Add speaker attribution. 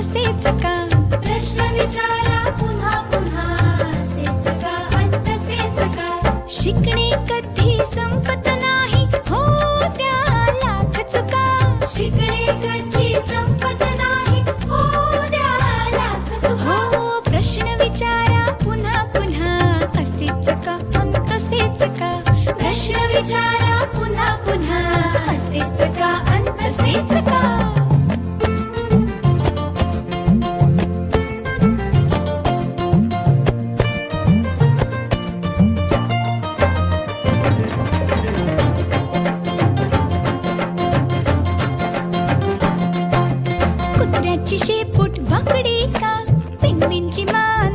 Speaker 1: असेच का? प्रश्न विचारा पुन्हा पुन्हा. असेच का? तसेच का? शिकणे कधी संपत नाही हो त्याला खचका शिकणे कधी संपत नाही हो त्याला हो प्रश्न विचारा पुन्हा पुन्हा. असेच का? अन तसेच का? प्रश्न विचारा पुन्हा पुन्हा. रचिषे पुट भकड़ी का पिंबिंची माँ